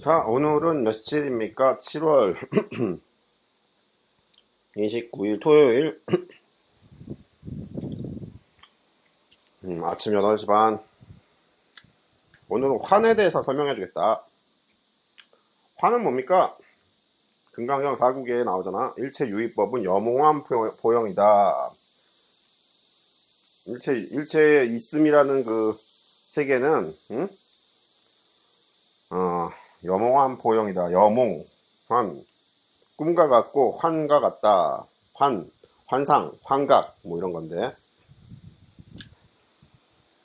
자, 오늘은 며칠입니까? 7월 29일 토요일. 음, 아침 8시 반. 오늘은 환에 대해서 설명해 주겠다. 환은 뭡니까? 금강경 4국에 나오잖아. 일체 유의법은 염홍한 포- 포형이다. 일체, 일체에 있음이라는 그 세계는, 응? 어, 염홍한 포형이다. 염홍, 환. 꿈과 같고 환과 같다. 환, 환상, 환각, 뭐 이런 건데.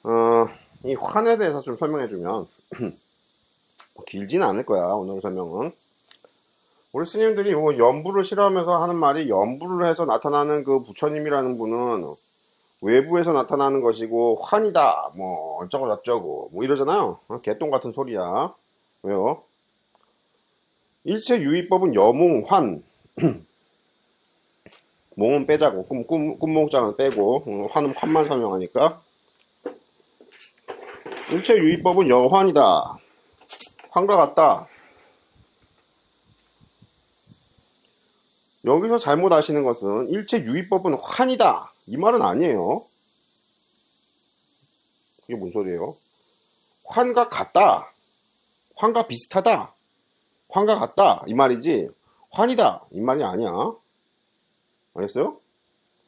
어, 이 환에 대해서 좀 설명해주면, 길지는 않을 거야, 오늘 설명은. 우리 스님들이 뭐 연부를 싫어하면서 하는 말이 연부를 해서 나타나는 그 부처님이라는 분은 외부에서 나타나는 것이고 환이다 뭐 어쩌고 저쩌고 뭐 이러잖아요 어, 개똥 같은 소리야 왜요? 일체 유의법은 여몽 환. 몽은 빼자고. 꿈, 꿈, 꿈몽자는 빼고. 음, 환은 환만 설명하니까. 일체 유의법은 여환이다. 환과 같다. 여기서 잘못 아시는 것은 일체 유의법은 환이다. 이 말은 아니에요. 그게 뭔 소리예요? 환과 같다 환과 비슷하다 환과 같다 이 말이지 환이다 이 말이 아니야 알겠어요?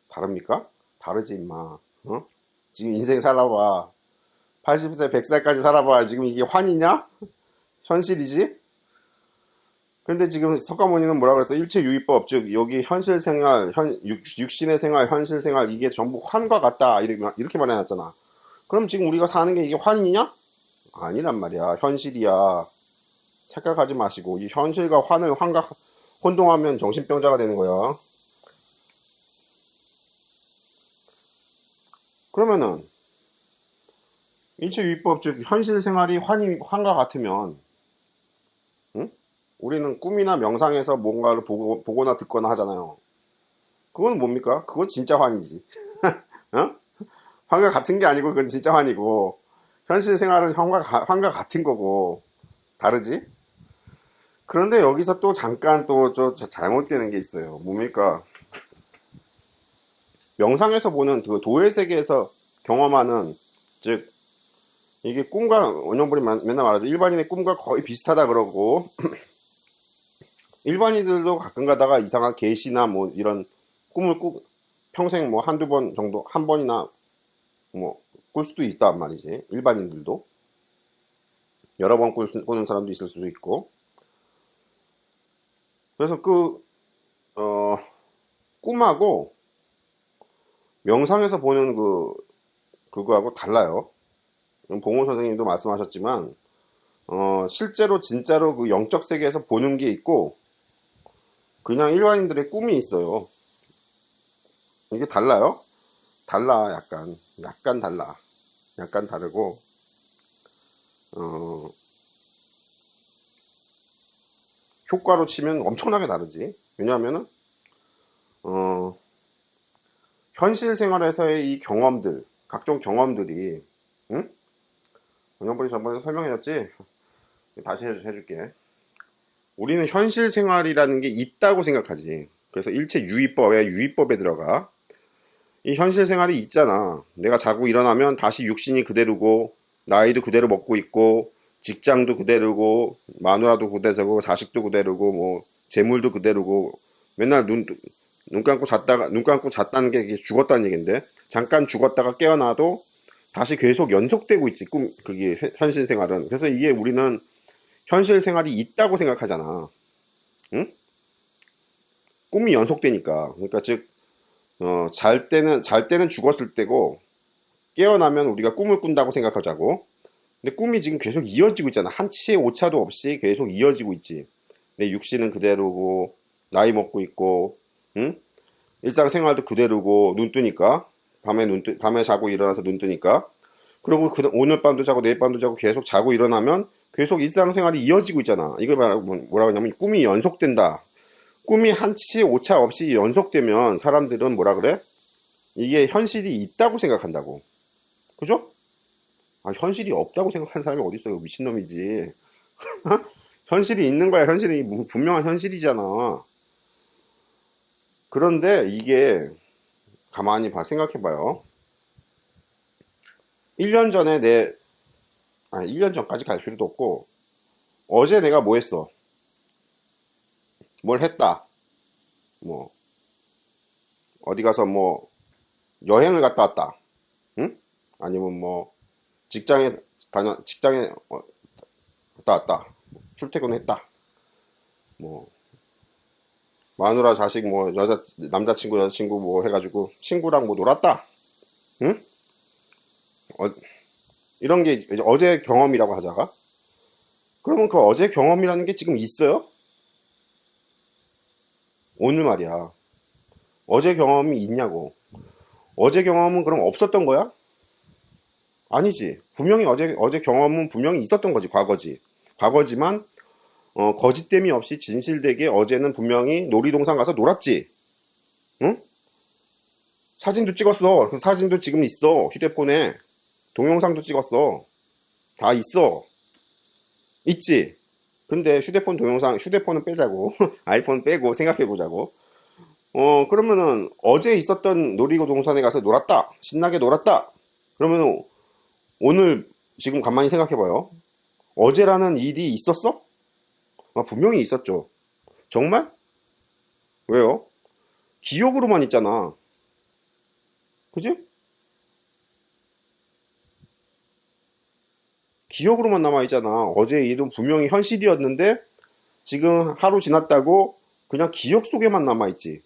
다릅니까? 다르지 임마 어? 지금 인생 살아봐 80세 100살까지 살아봐 지금 이게 환이냐? 현실이지? 근데 지금 석가모니는 뭐라 그랬어? 일체 유의법 즉 여기 현실 생활 현 육, 육신의 생활 현실 생활 이게 전부 환과 같다 이렇게, 이렇게 말해놨잖아 그럼 지금 우리가 사는 게 이게 환이냐? 아니란 말이야 현실이야 착각하지 마시고 이 현실과 환을 환각 혼동하면 정신병자가 되는 거야. 그러면은 일체유의법 즉 현실 생활이 환이 환과 같으면 응? 우리는 꿈이나 명상에서 뭔가를 보고, 보거나 듣거나 하잖아요. 그건 뭡니까? 그건 진짜 환이지. 어? 환과 같은 게 아니고 그건 진짜 환이고 현실 생활은 가- 환과 같은 거고 다르지? 그런데 여기서 또 잠깐 또저 잘못되는 게 있어요. 뭡니까? 명상에서 보는 그 도의 세계에서 경험하는 즉 이게 꿈과 원영불이 맨- 맨날 말하죠. 일반인의 꿈과 거의 비슷하다 그러고 일반인들도 가끔 가다가 이상한 계시나 뭐 이런 꿈을 꾸 평생 뭐 한두 번 정도 한 번이나 뭐 꿀 수도 있단 말이지. 일반인들도 여러 번꿀 수- 꾸는 사람도 있을 수도 있고 그래서 그, 어, 꿈하고 명상에서 보는 그, 그거하고 달라요. 봉호 선생님도 말씀하셨지만, 어, 실제로 진짜로 그 영적 세계에서 보는 게 있고, 그냥 일반인들의 꿈이 있어요. 이게 달라요? 달라, 약간. 약간 달라. 약간 다르고, 어, 효과로 치면 엄청나게 다르지. 왜냐하면은, 어, 현실 생활에서의 이 경험들, 각종 경험들이, 응? 원영벌이 전번에 설명해줬지? 다시 해- 해줄게. 우리는 현실 생활이라는 게 있다고 생각하지. 그래서 일체 유의법에, 유의법에 들어가. 이 현실 생활이 있잖아. 내가 자고 일어나면 다시 육신이 그대로고, 나이도 그대로 먹고 있고, 직장도 그대로고 마누라도 그대로고 자식도 그대로고 뭐 재물도 그대로고 맨날 눈, 눈 감고 잤다가 눈 감고 잤다는 게 죽었다는 얘긴데 잠깐 죽었다가 깨어나도 다시 계속 연속되고 있지 꿈 그게 현- 현실 생활은 그래서 이게 우리는 현실 생활이 있다고 생각하잖아 응? 꿈이 연속되니까 그러니까 즉 어 잘 때는 잘 때는 죽었을 때고 깨어나면 우리가 꿈을 꾼다고 생각하자고 근데 꿈이 지금 계속 이어지고 있잖아. 한치의 오차도 없이 계속 이어지고 있지. 내 육신은 그대로고, 나이 먹고 있고, 응? 일상생활도 그대로고, 눈 뜨니까. 밤에 눈 뜨, 밤에 자고 일어나서 눈 뜨니까. 그리고 그, 오늘 밤도 자고 내일 밤도 자고 계속 자고 일어나면 계속 일상생활이 이어지고 있잖아. 이걸 말하고 뭐- 뭐라고 하냐면 꿈이 연속된다. 꿈이 한치의 오차 없이 연속되면 사람들은 뭐라 그래? 이게 현실이 있다고 생각한다고. 그죠? 아, 현실이 없다고 생각하는 사람이 어디 있어요? 미친놈이지. 현실이 있는 거야. 현실이 뭐 분명한 현실이잖아. 그런데 이게 가만히 봐 생각해 봐요. 1년 전에 내 아니 1년 전까지 갈 필요도 없고 어제 내가 뭐 했어? 뭘 했다. 뭐 어디 가서 뭐 여행을 갔다 왔다. 응? 아니면 뭐 직장에 다녀 직장에 어, 갔다 왔다. 출퇴근했다. 뭐 마누라 자식 뭐 여자 남자친구 여자친구 뭐 해가지고 친구랑 뭐 놀았다. 응? 어, 이런 게 어제 경험이라고 하자가. 그러면 그 어제 경험이라는 게 지금 있어요? 오늘 말이야. 어제 경험이 있냐고. 어제 경험은 그럼 없었던 거야? 아니지. 분명히 어제 어제 경험은 분명히 있었던 거지. 과거지. 과거지만 어, 거짓됨이 없이 진실되게 어제는 분명히 놀이동산 가서 놀았지. 응? 사진도 찍었어. 그 사진도 지금 있어. 휴대폰에. 동영상도 찍었어. 다 있어. 있지. 근데 휴대폰 동영상, 휴대폰은 빼자고. 아이폰 빼고 생각해보자고. 어, 그러면은 어제 있었던 놀이동산에 가서 놀았다. 신나게 놀았다. 그러면은 오늘 지금 가만히 생각해봐요. 어제라는 일이 있었어? 아, 분명히 있었죠. 정말? 왜요? 기억으로만 있잖아. 그지? 기억으로만 남아있잖아. 어제 일은 분명히 현실이었는데, 지금 하루 지났다고 그냥 기억 속에만 남아있지.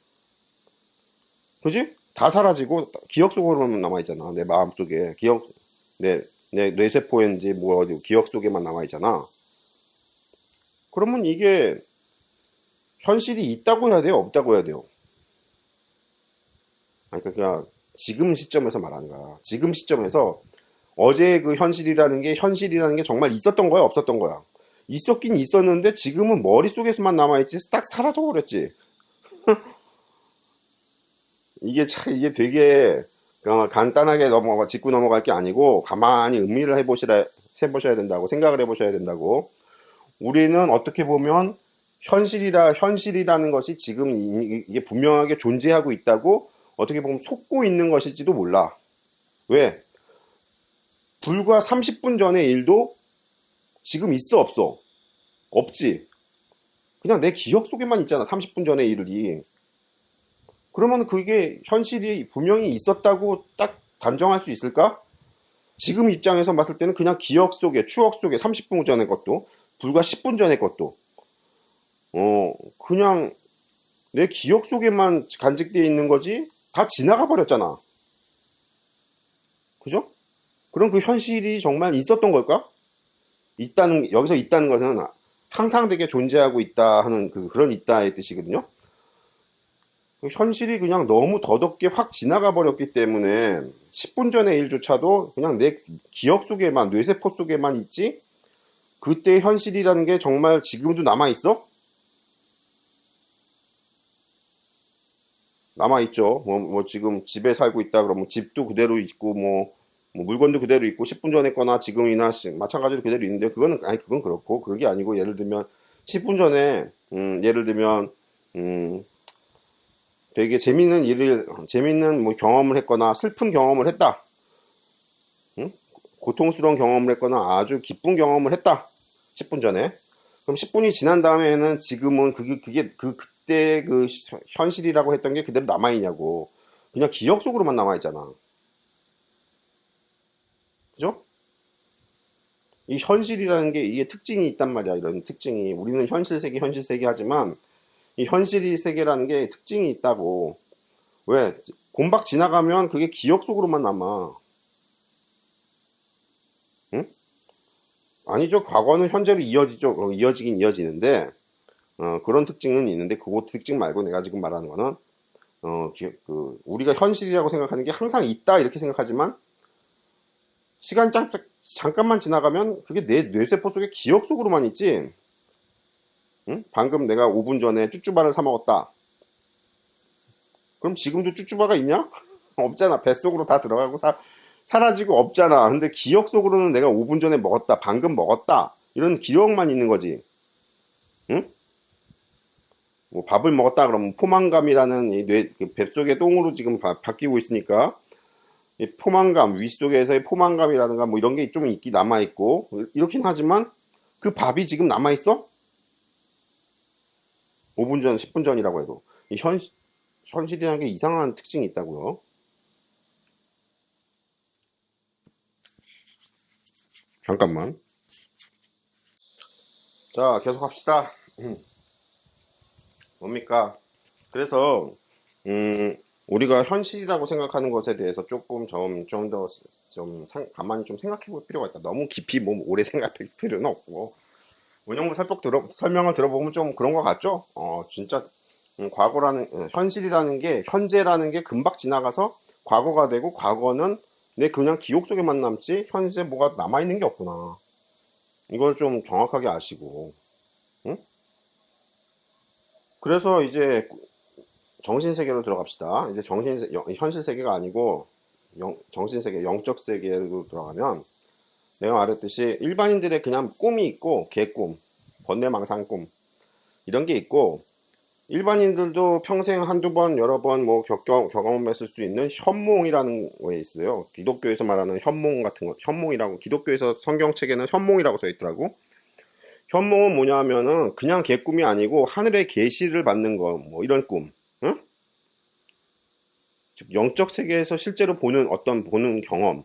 그지? 다 사라지고 기억 속으로만 남아있잖아. 내 마음 속에. 기억, 내, 내 뇌세포인지 뭐 어디 기억 속에만 남아있잖아. 그러면 이게 현실이 있다고 해야 돼요? 없다고 해야 돼요? 아니, 그러니까 지금 시점에서 말하는 거야. 지금 시점에서 어제 그 현실이라는 게 현실이라는 게 정말 있었던 거야? 없었던 거야? 있었긴 있었는데 지금은 머릿속에서만 남아있지 딱 사라져 버렸지. 이게 참 이게 되게 어, 간단하게 넘어가 짚고 넘어갈 게 아니고 가만히 의미를 해보시라 해보셔야 된다고 생각을 해보셔야 된다고. 우리는 어떻게 보면 현실이라 현실이라는 것이 지금 이- 이게 분명하게 존재하고 있다고 어떻게 보면 속고 있는 것일지도 몰라. 왜? 불과 30분 전의 일도 지금 있어 없어? 없지. 그냥 내 기억 속에만 있잖아. 30분 전의 일이. 그러면 그게 현실이 분명히 있었다고 딱 단정할 수 있을까? 지금 입장에서 봤을 때는 그냥 기억 속에, 추억 속에 30분 전의 것도, 불과 10분 전의 것도, 어, 그냥 내 기억 속에만 간직되어 있는 거지, 다 지나가 버렸잖아. 그죠? 그럼 그 현실이 정말 있었던 걸까? 있다는, 여기서 있다는 것은 항상 되게 존재하고 있다 하는 그, 그런 있다의 뜻이거든요. 현실이 그냥 너무 더덥게 확 지나가 버렸기 때문에 10분 전의 일조차도 그냥 내 기억 속에만 뇌세포 속에만 있지 그때 현실이라는 게 정말 지금도 남아 있어? 남아 있죠. 뭐, 뭐 지금 집에 살고 있다 그러면 집도 그대로 있고 뭐, 뭐 물건도 그대로 있고 10분 전에 거나 지금이나 시- 마찬가지로 그대로 있는데 그거는 아니 그건 그렇고 그게 아니고 예를 들면 10분 전에 음, 예를 들면 음, 되게 재밌는 일을 재밌는 뭐 경험을 했거나 슬픈 경험을 했다. 응? 고통스러운 경험을 했거나 아주 기쁜 경험을 했다. 10분 전에. 그럼 10분이 지난 다음에는 지금은 그게 그게 그 그때 그 시- 현실이라고 했던 게 그대로 남아 있냐고. 그냥 기억 속으로만 남아 있잖아. 그죠? 이 현실이라는 게 이게 특징이 있단 말이야. 이런 특징이 우리는 현실 세계 현실 세계 하지만 이 현실이 세계라는 게 특징이 있다고. 왜? 곰박 지나가면 그게 기억 속으로만 남아. 응? 아니죠. 과거는 현재로 이어지죠. 어, 이어지긴 이어지는데, 어, 그런 특징은 있는데, 그거 특징 말고 내가 지금 말하는 거는, 어, 기- 그, 우리가 현실이라고 생각하는 게 항상 있다, 이렇게 생각하지만, 시간 짝, 잠깐만 지나가면 그게 내 뇌세포 속에 기억 속으로만 있지, 응? 방금 내가 5분 전에 쭈쭈바를 사 먹었다. 그럼 지금도 쭈쭈바가 있냐? 없잖아. 뱃속으로 다 들어가고 사, 사라지고 없잖아. 근데 기억 속으로는 내가 5분 전에 먹었다. 방금 먹었다. 이런 기억만 있는 거지. 응? 뭐 밥을 먹었다 그러면 포만감이라는 이뇌 그 뱃속의 똥으로 지금 바, 바뀌고 있으니까 이 포만감 윗속에서의 포만감이라든가 뭐 이런 게 좀 있기 남아 있고 이렇긴 하지만 그 밥이 지금 남아 있어? 5분 전, 10분 전이라고 해도 이 현, 현실이라는 게 이상한 특징이 있다고요. 잠깐만. 자, 계속 합시다. 음. 뭡니까? 그래서, 음, 우리가 현실이라고 생각하는 것에 대해서 조금 좀, 좀 더, 좀, 가만히 좀 생각해 볼 필요가 있다. 너무 깊이, 뭐, 오래 생각할 필요는 없고. 원영무 설법 들어, 설명을 들어보면 좀 그런 것 같죠? 어, 진짜, 음, 과거라는, 어, 현실이라는 게, 현재라는 게 금방 지나가서 과거가 되고, 과거는 내 그냥 기억 속에만 남지, 현재 뭐가 남아 있는 게 없구나. 이걸 좀 정확하게 아시고, 응? 그래서 이제 정신 세계로 들어갑시다. 이제 정신 현실 세계가 아니고 영, 정신 세계, 영적 세계로 들어가면 내가 말했듯이 일반인들의 그냥 꿈이 있고 개꿈, 번뇌망상 꿈 이런 게 있고 일반인들도 평생 한두 번, 여러 번뭐 겪, 경험했을 수 있는 현몽이라는 거 있어요. 기독교에서 말하는 현몽 같은 거, 현몽이라고, 기독교에서 성경책에는 현몽이라고 써 있더라고. 현몽은 뭐냐면은 그냥 개꿈이 아니고 하늘의 계시를 받는 거, 뭐 이런 꿈, 응? 즉 영적 세계에서 실제로 보는 어떤 보는 경험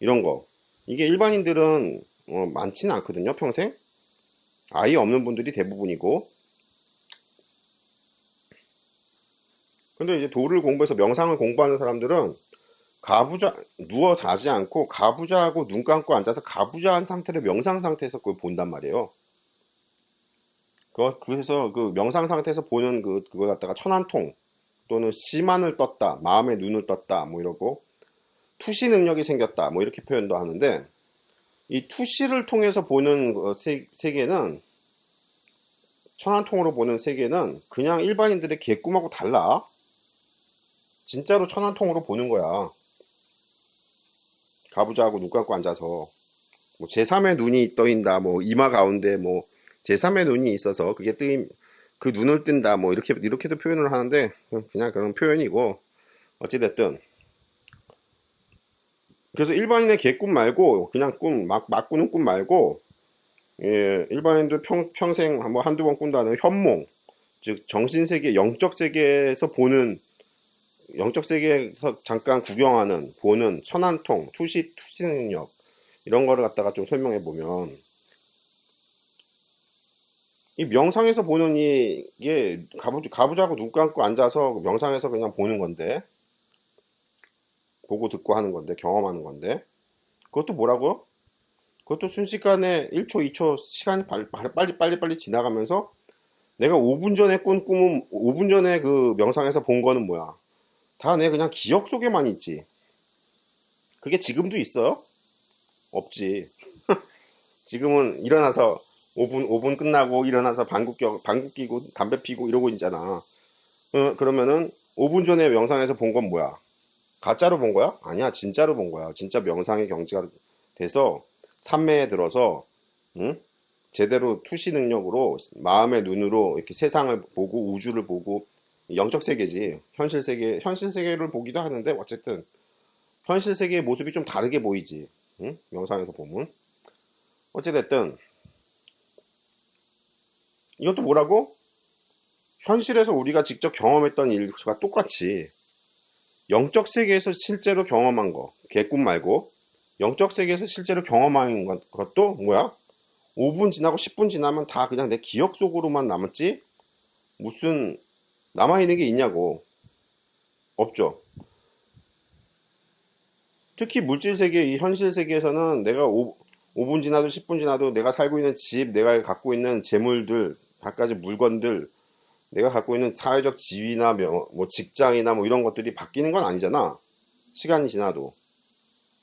이런 거. 이게 일반인들은 어, 많지는 않거든요, 평생. 아예 없는 분들이 대부분이고 근데 이제 도를 공부해서 명상을 공부하는 사람들은 가부좌 누워 자지 않고 가부좌하고 눈 감고 앉아서 가부좌한 상태로 명상 상태에서 그걸 본단 말이에요. 그 그래서 그 명상 상태에서 보는 그 그걸 갖다가 천안통 또는 시만을 떴다, 마음의 눈을 떴다, 뭐 이러고 투시 능력이 생겼다, 뭐 이렇게 표현도 하는데 이 투시를 통해서 보는 그 세, 세계는 천안통으로 보는 세계는 그냥 일반인들의 개꿈하고 달라. 진짜로 천안통으로 보는 거야. 가부좌하고 눈 감고 앉아서 뭐 제3의 눈이 떠인다. 뭐 이마 가운데 뭐 제3의 눈이 있어서 그게 뜨임 그 눈을 뜬다. 뭐 이렇게 이렇게도 표현을 하는데 그냥 그런 표현이고 어찌 됐든 그래서 일반인의 개꿈 말고 그냥 꿈막 막 꾸는 꿈 말고 예, 일반인들 평, 평생 뭐 한두 번 꾼다는 현몽 즉 정신세계 영적 세계에서 보는 영적 세계에서 잠깐 구경하는 보는 천안통 투시 투시 능력 이런 거를 갖다가 좀 설명해 보면 이 명상에서 보는 이게 가부 가부자고 눈 감고 앉아서 명상에서 그냥 보는 건데 보고 듣고 하는 건데 경험하는 건데 그것도 뭐라고요? 그것도 순식간에 1초, 2초 시간이 빨리 빨리 빨리 빨리 지나가면서 내가 5분 전에 꾼 꿈은 5분 전에 그 명상에서 본 거는 뭐야? 다 내 그냥 기억 속에만 있지. 그게 지금도 있어요? 없지. 지금은 일어나서 5분 5분 끝나고 일어나서 방구 껴 방구 끼고 담배 피고 이러고 있잖아. 어, 그러면은 5분 전에 명상에서 본 건 뭐야? 가짜로 본 거야? 아니야, 진짜로 본 거야. 진짜 명상의 경지가 돼서 삼매에 들어서 응? 제대로 투시 능력으로 마음의 눈으로 이렇게 세상을 보고 우주를 보고 영적 세계지 현실 세계 현실 세계를 보기도 하는데 어쨌든 현실 세계의 모습이 좀 다르게 보이지 응? 영상에서 보면 어찌됐든 이것도 뭐라고 현실에서 우리가 직접 경험했던 일과 똑같이 영적 세계에서 실제로 경험한 거 개꿈 말고 영적 세계에서 실제로 경험한 것도 뭐야? 5분 지나고 10분 지나면 다 그냥 내 기억 속으로만 남았지? 무슨 남아있는 게 있냐고. 없죠. 특히 물질 세계, 이 현실 세계에서는 내가 5, 5분 지나도 10분 지나도 내가 살고 있는 집, 내가 갖고 있는 재물들, 갖가지 물건들, 내가 갖고 있는 사회적 지위나 뭐 직장이나 뭐 이런 것들이 바뀌는 건 아니잖아. 시간이 지나도.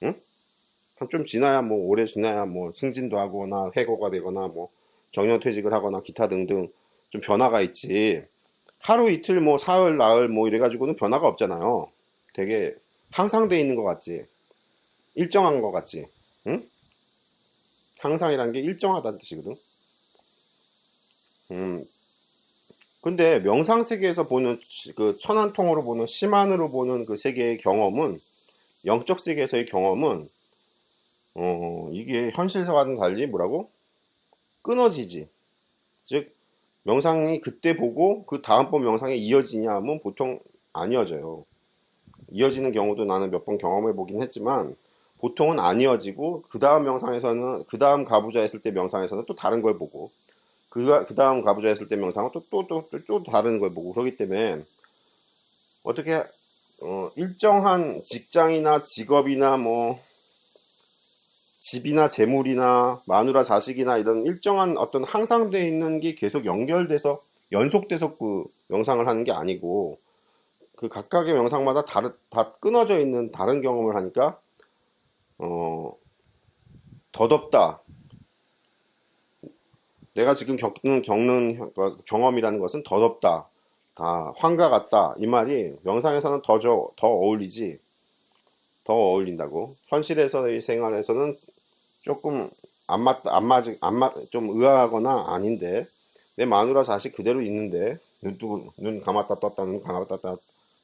응? 좀 지나야 뭐 오래 지나야 뭐 승진도 하거나 해고가 되거나 뭐 정년퇴직을 하거나 기타 등등 좀 변화가 있지. 하루 이틀 뭐 사흘 나흘 뭐 이래가지고는 변화가 없잖아요. 되게 항상 돼 있는 것 같지. 일정한 것 같지. 응? 항상이라는 게 일정하다는 뜻이거든. 근데 명상 세계에서 보는 치- 그 천안통으로 보는 심안으로 보는 그 세계의 경험은 영적 세계에서의 경험은 어 이게 현실과는 달리 뭐라고 끊어지지. 즉 명상이 그때 보고 그 다음번 명상에 이어지냐 하면 보통 안 이어져요. 이어지는 경우도 나는 몇 번 경험해 보긴 했지만 보통은 안 이어지고 그 다음 명상에서는 그 다음 가부좌 했을 때 명상에서는 또 다른 걸 보고 그, 그 다음 가부좌 했을 때 명상은 또, 또, 또, 또, 또 다른 걸 보고 그러기 때문에 어떻게 어, 일정한 직장이나 직업이나 뭐 집이나 재물이나 마누라 자식이나 이런 일정한 어떤 항상돼 있는 게 계속 연결돼서 연속돼서 그 명상을 하는 게 아니고 그 각각의 명상마다 다르, 다 끊어져 있는 다른 경험을 하니까 어 더덥다. 내가 지금 겪는 겪는 어, 경험이라는 것은 더덥다. 다 환과 같다. 이 말이 명상에서는 더, 저, 더 어울리지. 더 어울린다고. 현실에서의 생활에서는 조금 안 맞, 안 맞, 안 맞, 좀 의아하거나 아닌데, 내 마누라 자식 그대로 있는데, 눈, 뜨고, 눈 감았다 떴다, 눈 감았다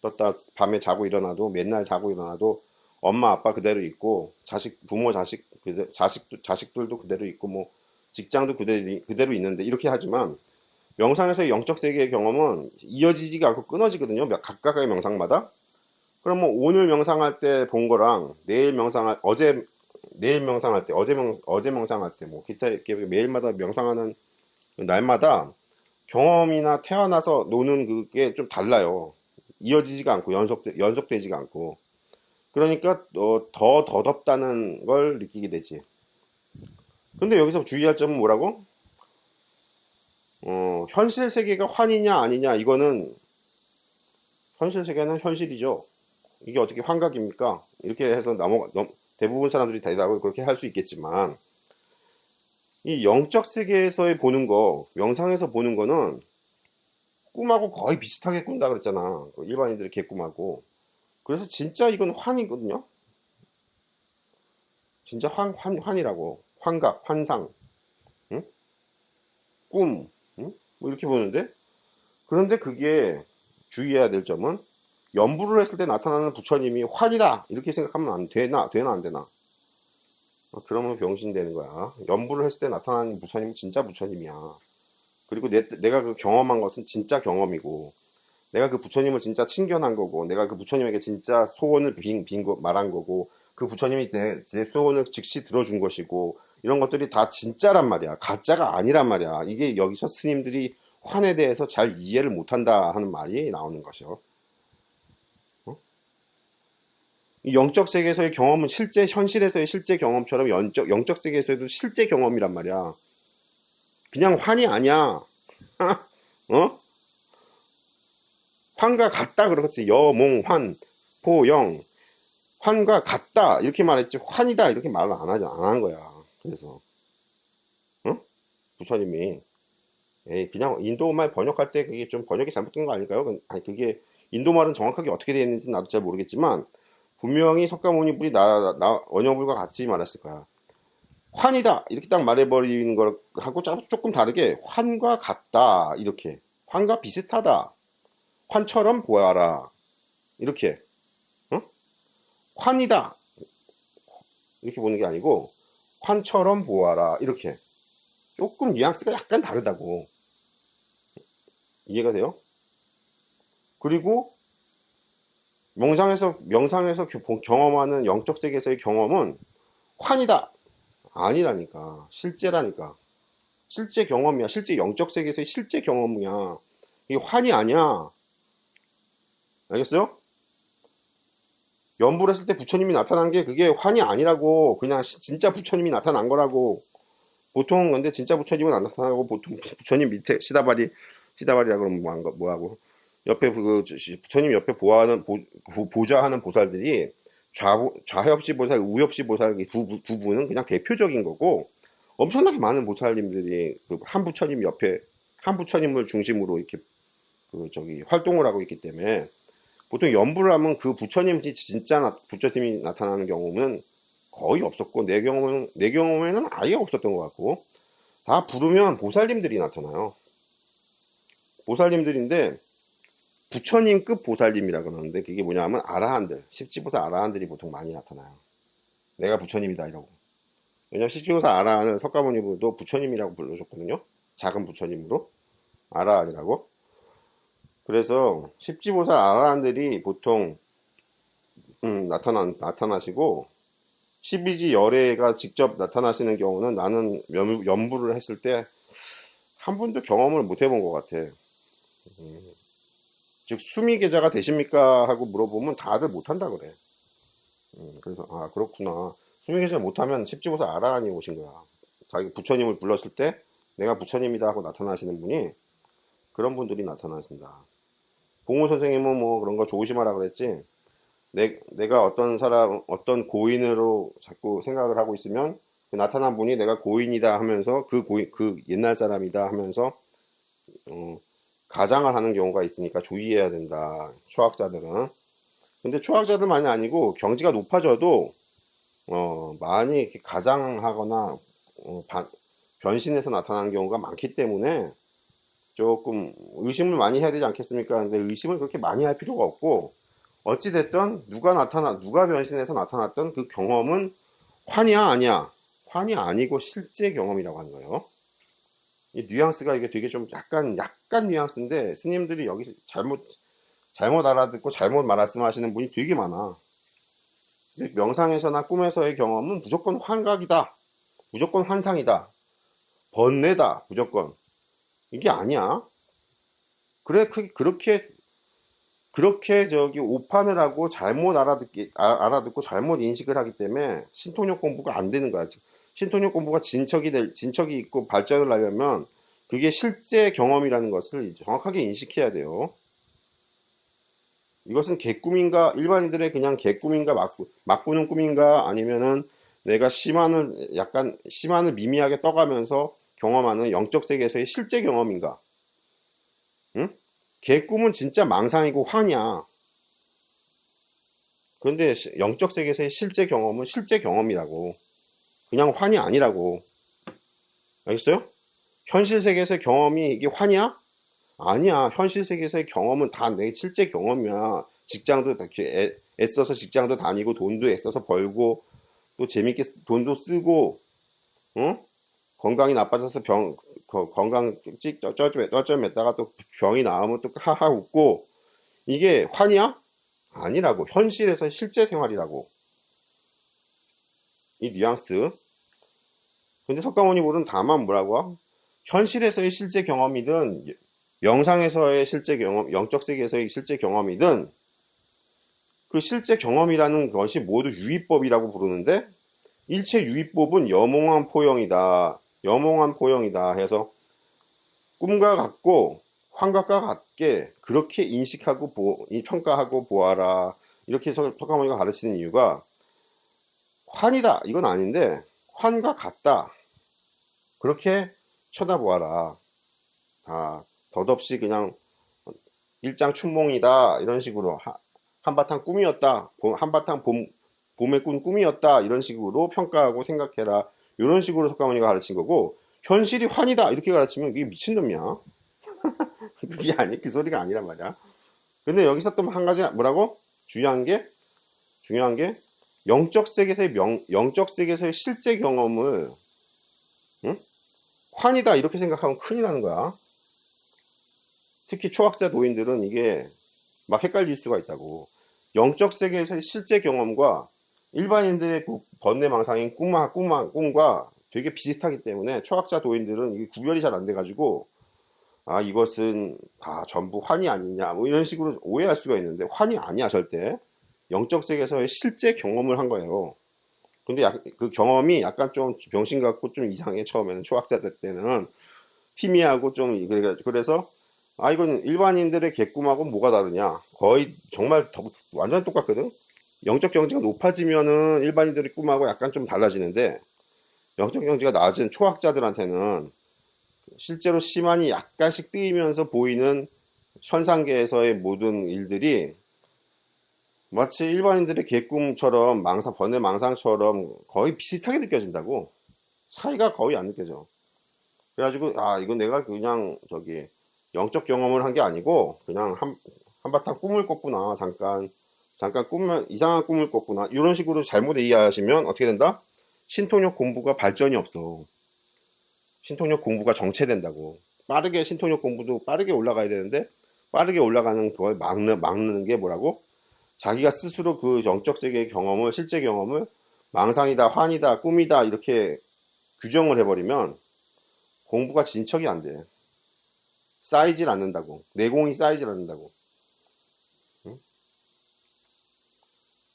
떴다, 밤에 자고 일어나도, 맨날 자고 일어나도, 엄마, 아빠 그대로 있고, 자식, 부모, 자식, 자식, 자식들도 그대로 있고, 뭐, 직장도 그대로, 그대로 있는데, 이렇게 하지만, 명상에서의 영적 세계의 경험은 이어지지가 않고 끊어지거든요. 몇- 각각의 명상마다. 그러면 오늘 명상할 때 본 거랑 내일 명상할 어제 내일 명상할 때 어제 명 어제 명상할 때 뭐 기타 이렇게 매일마다 명상하는 날마다 경험이나 태어나서 노는 그게 좀 달라요. 이어지지가 않고 연속 연속되지가 않고 그러니까 어, 더 더덥다는 걸 느끼게 되지. 근데 여기서 주의할 점은 뭐라고? 어, 현실 세계가 환이냐 아니냐 이거는 현실 세계는 현실이죠. 이게 어떻게 환각입니까? 이렇게 해서 넘어 넘- 대부분 사람들이 대답을 그렇게 할 수 있겠지만 이 영적 세계에서의 보는 거, 명상에서 보는 거는 꿈하고 거의 비슷하게 꾼다 그랬잖아. 그 일반인들의 개꿈하고. 그래서 진짜 이건 환이거든요. 진짜 환, 환, 환이라고. 환각, 환상, 응? 꿈, 응? 뭐 이렇게 보는데? 그런데 그게 주의해야 될 점은 연부를 했을 때 나타나는 부처님이 환이다! 이렇게 생각하면 안 되나 되나 안 되나? 어, 그러면 병신 되는 거야. 연부를 했을 때 나타나는 부처님은 진짜 부처님이야. 그리고 내, 내가 그 경험한 것은 진짜 경험이고 내가 그 부처님을 진짜 친견한 거고 내가 그 부처님에게 진짜 소원을 빈, 빈 거, 말한 거고 그 부처님이 내, 제 소원을 즉시 들어준 것이고 이런 것들이 다 진짜란 말이야 가짜가 아니란 말이야 이게 여기서 스님들이 환에 대해서 잘 이해를 못한다 하는 말이 나오는 것이요 이 영적 세계에서의 경험은 실제 현실에서의 실제 경험처럼 영적, 영적 세계에서도 실제 경험이란 말이야. 그냥 환이 아니야. 어? 환과 같다 그렇지. 여몽 환 포영 환과 같다 이렇게 말했지 환이다 이렇게 말을 안 하지 안 한 거야. 그래서. 어? 부처님이. 에이 그냥 인도말 번역할 때 그게 좀 번역이 잘못된 거 아닐까요? 그- 아니 그게 인도말은 정확하게 어떻게 되어 있는지 나도 잘 모르겠지만 분명히 석가모니불이 나, 나 원영불과 같이 말했을 거야. 환이다! 이렇게 딱 말해버리는 거하고 조- 조금 다르게 환과 같다. 이렇게. 환과 비슷하다. 환처럼 보아라. 이렇게. 어? 환이다! 이렇게 보는 게 아니고 환처럼 보아라. 이렇게. 조금 뉘앙스가 약간 다르다고. 이해가 돼요? 그리고 명상에서 명상에서 겨- 경험하는 영적 세계에서의 경험은 환이다. 아니라니까. 실제라니까. 실제 경험이야. 실제 영적 세계에서의 실제 경험이야. 이게 환이 아니야. 알겠어요? 연불 했을 때 부처님이 나타난 게 그게 환이 아니라고 그냥 시- 진짜 부처님이 나타난 거라고. 보통 근데 진짜 부처님은 안 나타나고 보통 부처님 밑에 시다발이 시다발이라 그러면 뭐, 한 거- 뭐 하고. 옆에 그 부처님 옆에 보하는 보, 보- 보좌하는 보살들이 좌 좌협시 보살, 우협시 보살 두 분은 그냥 대표적인 거고 엄청나게 많은 보살님들이 그한 부처님 옆에 한 부처님을 중심으로 이렇게 그 저기 활동을 하고 있기 때문에 보통 연부를 하면 그 부처님이 진짜 나, 부처님이 나타나는 경우는 거의 없었고 내 경험은 내 경험에는 아예 없었던 것 같고 다 부르면 보살님들이 나타나요. 보살님들인데 부처님급 보살님이라 그러는데 그게 뭐냐면 아라한들 십지보살 아라한들이 보통 많이 나타나요. 내가 부처님이다 이러고. 왜냐면 십지보살 아라한은 석가모니도 부처님이라고 불러줬거든요. 작은 부처님으로 아라한이라고. 그래서 십지보살 아라한들이 보통 음, 나타나 나타나시고 12지 열애가 직접 나타나시는 경우는 나는 연, 연부를 했을 때 한 번도 경험을 못 해본 것 같아. 음, 즉 수미 계좌가 되십니까 하고 물어보면 다들 못한다 그래. 음, 그래서 아 그렇구나. 수미 계좌 못하면 십지보살 아라한이 오신 거야. 자기 부처님을 불렀을 때 내가 부처님이다 하고 나타나시는 분이 그런 분들이 나타나신다. 봉호 선생님은 뭐 그런 거 조심하라 그랬지. 내, 내가 어떤 사람, 어떤 고인으로 자꾸 생각을 하고 있으면 그 나타난 분이 내가 고인이다 하면서 그 고인, 그 옛날 사람이다 하면서 어, 가장을 하는 경우가 있으니까 주의해야 된다. 초학자들은. 근데 초학자들만이 아니고 경지가 높아져도 어, 많이 가장하거나 어, 바, 변신해서 나타나는 경우가 많기 때문에 조금 의심을 많이 해야 되지 않겠습니까? 근데 의심을 그렇게 많이 할 필요가 없고 어찌됐든 누가 나타나 누가 변신해서 나타났던 그 경험은 환이야 아니야 환이 아니고 실제 경험이라고 하는 거예요. 이 뉘앙스가 이게 되게 좀 약간 약간 뉘앙스인데 스님들이 여기 잘못 잘못 알아듣고 잘못 말씀하시는 분이 되게 많아. 즉 명상에서나 꿈에서의 경험은 무조건 환각이다, 무조건 환상이다, 번뇌다, 무조건 이게 아니야. 그래 그, 그렇게 그렇게 저기 오판을 하고 잘못 알아듣기 아, 알아듣고 잘못 인식을 하기 때문에 신통력 공부가 안 되는 거야. 신통력 공부가 진척이 될 진척이 있고 발전을 하려면 그게 실제 경험이라는 것을 정확하게 인식해야 돼요. 이것은 개꿈인가 일반인들의 그냥 개꿈인가 막구, 막구는 꿈인가 아니면은 내가 심한을 약간 심한을 미미하게 떠가면서 경험하는 영적 세계에서의 실제 경험인가? 응? 개꿈은 진짜 망상이고 환이야. 그런데 영적 세계에서의 실제 경험은 실제 경험이라고. 그냥 환이 아니라고. 알겠어요? 현실 세계에서의 경험이 이게 환이야? 아니야. 현실 세계에서의 경험은 다 내 실제 경험이야. 직장도 이렇게 애써서 직장도 다니고 돈도 애써서 벌고 또 재밌게 돈도 쓰고 어? 건강이 나빠져서 병 건강 찍 쩌쩌 쩌쩌 맸다가 또 병이 나오면 또 하하 웃고 이게 환이야? 아니라고. 현실에서 실제 생활이라고. 이 뉘앙스. 근데 석가모니 볼은 다만 뭐라고? 현실에서의 실제 경험이든 영상에서의 실제 경험 영적 세계에서의 실제 경험이든 그 실제 경험이라는 것이 모두 유의법이라고 부르는데 일체 유의법은 여몽한 포영이다 여몽한 포영이다 해서 꿈과 같고 환각과 같게 그렇게 인식하고 보, 평가하고 보아라. 이렇게 석가모니가 가르치는 이유가 환이다. 이건 아닌데 환과 같다. 그렇게 쳐다보아라. 아, 덧없이 그냥 일장 춘몽이다. 이런 식으로 한바탕 꿈이었다. 한바탕 봄, 봄의 꾼 꿈이었다. 이런 식으로 평가하고 생각해라 이런 식으로 석가모니가 가르친 거고 현실이 환이다 이렇게 가르치면 이게 미친놈이야. 그게 아니 그 소리가 아니란 말이야. 근데 여기서 또 한 가지 뭐라고? 중요한 게 중요한 게 영적 세계에서의 명, 영적 세계에서의 실제 경험을 응? 환이다 이렇게 생각하면 큰일 나는 거야. 특히 초학자 노인들은 이게 막 헷갈릴 수가 있다고. 영적 세계에서의 실제 경험과 일반인들의 그 번뇌망상인 꿈과, 꿈과, 꿈과 되게 비슷하기 때문에 초학자 도인들은 이게 구별이 잘 안 돼가지고 아 이것은 다 전부 환이 아니냐 뭐 이런 식으로 오해할 수가 있는데 환이 아니야 절대. 영적 세계에서의 실제 경험을 한 거예요. 근데 약, 그 경험이 약간 좀 병신 같고 좀 이상해 처음에는. 초학자 때는. 티미하고 좀 그래서 아 이건 일반인들의 개꿈하고 뭐가 다르냐. 거의 정말 완전 똑같거든 영적 경지가 높아지면은 일반인들의 꿈하고 약간 좀 달라지는데 영적 경지가 낮은 초학자들한테는 실제로 심한이 약간씩 뜨이면서 보이는 현상계에서의 모든 일들이 마치 일반인들의 개꿈처럼 망상, 번뇌 망상처럼 거의 비슷하게 느껴진다고. 차이가 거의 안 느껴져. 그래가지고, 아, 이건 내가 그냥 저기 영적 경험을 한 게 아니고 그냥 한 한바탕 꿈을 꿨구나 잠깐 잠깐 꿈을 이상한 꿈을 꿨구나 이런 식으로 잘못 이해하시면 어떻게 된다? 신통력 공부가 발전이 없어. 신통력 공부가 정체된다고. 빠르게 신통력 공부도 빠르게 올라가야 되는데 빠르게 올라가는 걸 막는 막는 게 뭐라고? 자기가 스스로 그 영적 세계의 경험을 실제 경험을 망상이다, 환이다, 꿈이다 이렇게 규정을 해버리면 공부가 진척이 안 돼. 쌓이질 않는다고. 내공이 쌓이질 않는다고.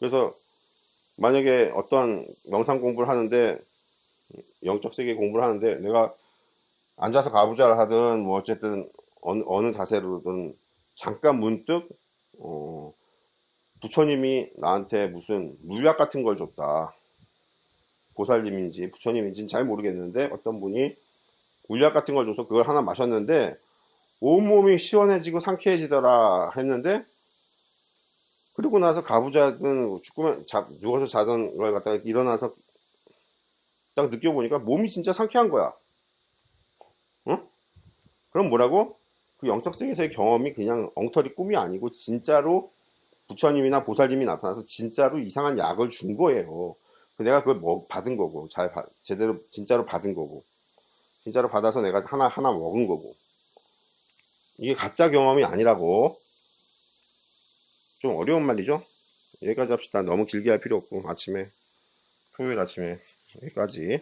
그래서 만약에 어떤 명상 공부를 하는데 영적 세계 공부를 하는데 내가 앉아서 가부좌를 하든 뭐 어쨌든 어느, 어느 자세로든 잠깐 문득 어, 부처님이 나한테 무슨 물약 같은 걸 줬다. 보살님인지 부처님인지는 잘 모르겠는데 어떤 분이 물약 같은 걸 줘서 그걸 하나 마셨는데 온몸이 시원해지고 상쾌해지더라 했는데 그러고 나서 가부좌든 죽으면 자, 누워서 자던 걸 갖다가 일어나서 딱 느껴보니까 몸이 진짜 상쾌한 거야. 응? 그럼 뭐라고? 그 영적 세계에서의 경험이 그냥 엉터리 꿈이 아니고 진짜로 부처님이나 보살님이 나타나서 진짜로 이상한 약을 준 거예요. 그 내가 그걸 먹, 받은 거고, 잘 받- 제대로 진짜로 받은 거고, 진짜로 받아서 내가 하나 하나 먹은 거고. 이게 가짜 경험이 아니라고. 좀 어려운 말이죠. 여기까지 합시다. 너무 길게 할 필요 없고 아침에 토요일 아침에 여기까지.